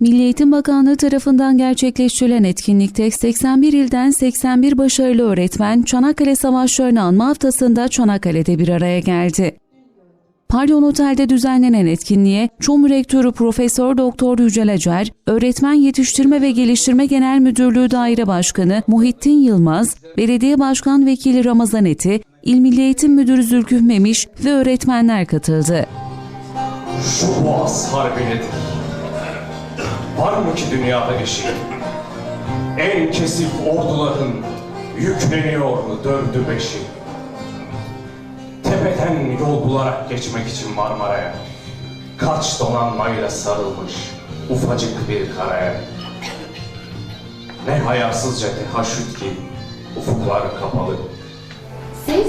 Milli Eğitim Bakanlığı tarafından gerçekleştirilen etkinlikte 81 ilden 81 başarılı öğretmen Çanakkale Savaşları'nı anma haftasında Çanakkale'de bir araya geldi. Pardon Otel'de düzenlenen etkinliğe Çom Rektörü Profesör Doktor Yücel Acar, Öğretmen Yetiştirme ve Geliştirme Genel Müdürlüğü Daire Başkanı Muhittin Yılmaz, Belediye Başkan Vekili Ramazan Eti, İl Milli Eğitim Müdürü Zülküf Memiş ve öğretmenler katıldı. Şu boğaz harbi nedir? Var mı ki dünyada eşi? En kesif orduların yükleniyor dördü beşi. Tepeden yol bularak geçmek için Marmara'ya Kaç donanmayla sarılmış ufacık bir karaya Ne hayasızca tehaşüt ki ufuklar kapalı Siz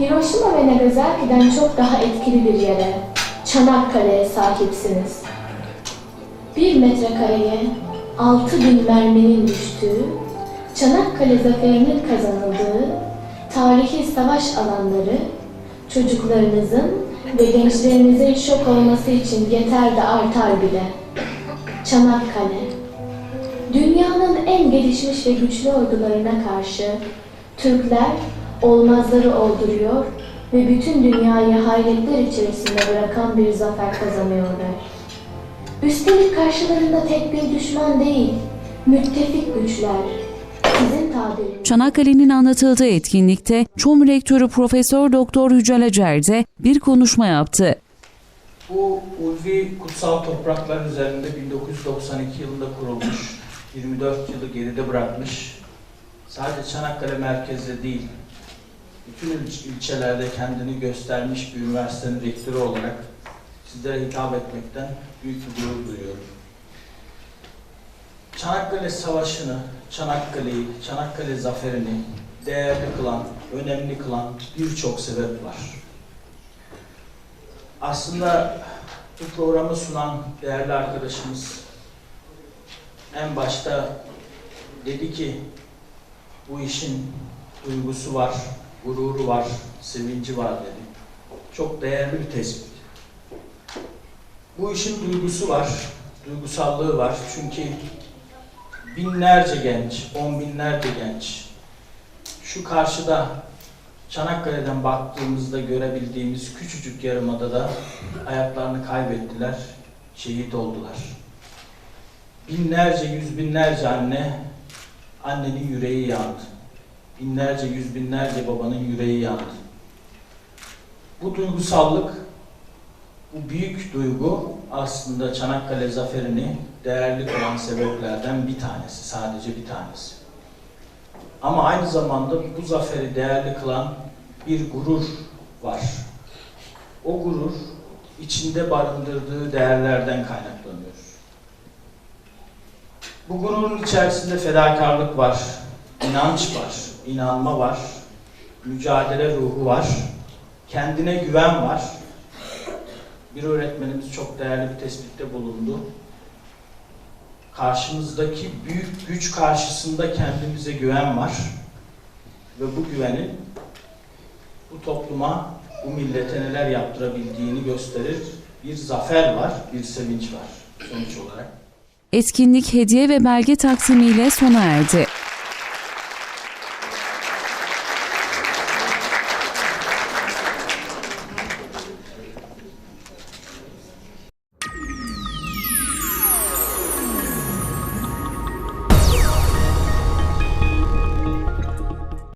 Hiroşima ve Nagasaki'den çok daha etkili bir yere, Çanakkale'ye sahipsiniz. Bir metrekareye altı bin merminin düştüğü, Çanakkale zaferinin kazanıldığı tarihi savaş alanları çocuklarınızın ve gençlerinizin şok olması için yeter de artar bile. Çanakkale, Dünyanın en gelişmiş ve güçlü ordularına karşı Türkler olmazları olduruyor ve bütün dünyayı hayretler içerisinde bırakan bir zafer kazanıyorlar. Üstelik karşılarında tek bir düşman değil, müttefik güçler. Çanakkale'nin anlatıldığı etkinlikte Çom Rektörü Profesör Doktor Yücel Acar de bir konuşma yaptı. Bu ulvi kutsal topraklar üzerinde 1992 yılında kurulmuş, 24 yılı geride bırakmış, sadece Çanakkale merkezde değil, bütün il- ilçelerde kendini göstermiş bir üniversitenin rektörü olarak sizlere hitap etmekten büyük bir gurur duyuyorum. Çanakkale Savaşı'nı, Çanakkale'yi, Çanakkale zaferini değerli kılan, önemli kılan birçok sebep var. Aslında bu programı sunan değerli arkadaşımız en başta dedi ki bu işin duygusu var, gururu var, sevinci var dedi. Çok değerli bir tespit. Bu işin duygusu var, duygusallığı var. Çünkü binlerce genç, on binlerce genç şu karşıda Çanakkale'den baktığımızda görebildiğimiz küçücük yarımadada hayatlarını kaybettiler, şehit oldular. Binlerce, yüz binlerce anne, annenin yüreği yandı. Binlerce, yüz binlerce babanın yüreği yandı. Bu duygusallık, bu büyük duygu aslında Çanakkale zaferini değerli kılan sebeplerden bir tanesi, sadece bir tanesi. Ama aynı zamanda bu zaferi değerli kılan bir gurur var. O gurur içinde barındırdığı değerlerden kaynaklanıyor. Bu gururun içerisinde fedakarlık var, inanç var, inanma var, mücadele ruhu var, kendine güven var. Bir öğretmenimiz çok değerli bir tespitte bulundu karşımızdaki büyük güç karşısında kendimize güven var. Ve bu güvenin bu topluma, bu millete neler yaptırabildiğini gösterir. Bir zafer var, bir sevinç var sonuç olarak. Etkinlik hediye ve belge taksimiyle sona erdi.